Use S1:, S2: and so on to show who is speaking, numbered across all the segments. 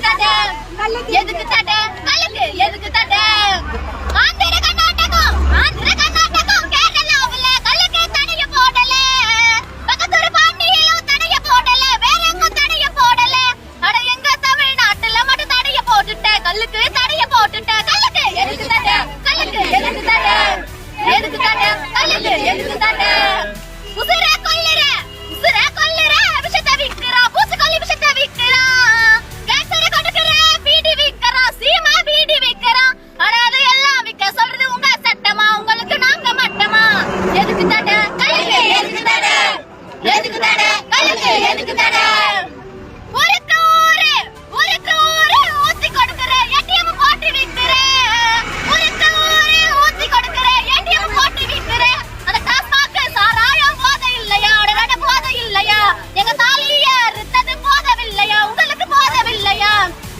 S1: எதுக்கு தடை? கல்லுக்கு எதுக்கு தடை? ஆந்திர கர்நாடகம். ஆந்திர கர்நாடகம். கேரளாவுல கல்லுக்கு தடைய போடல. பக்கத்தூர் பாண்டியிலும் தடைய போடல. வேற எங்கும் தடைய போடல. அட எங்க தமிழ்நாட்டுல மட்டும் தடைய போட்டுட்ட? கல்லுக்கு தடைய போட்டுட்ட. கல்லுக்கு. எதுக்கு கல்லுக்கு. எதுக்கு எதுக்கு கல்லுக்கு. எதுக்கு உசுர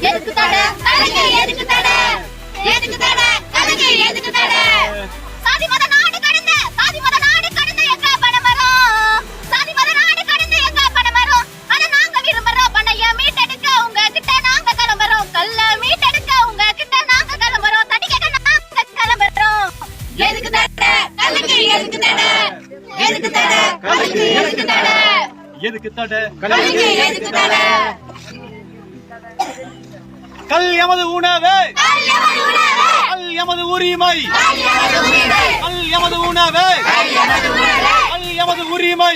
S1: எதுக்கு தடை? கல்லுக்கு எதுக்கு தடை? ஊருக்கு எதுக்கு தடை? எதுக்கு தடை? கல்லுக்கு எதுக்கு தடை? எதுக்கு தடை? கல்லுக்கு எதுக்கு தடை?
S2: கல் எமது உணவு.
S1: கல் எமது
S2: உரிமை.
S1: கல் எமது
S2: உணவு.
S1: கல் எமது உரிமை.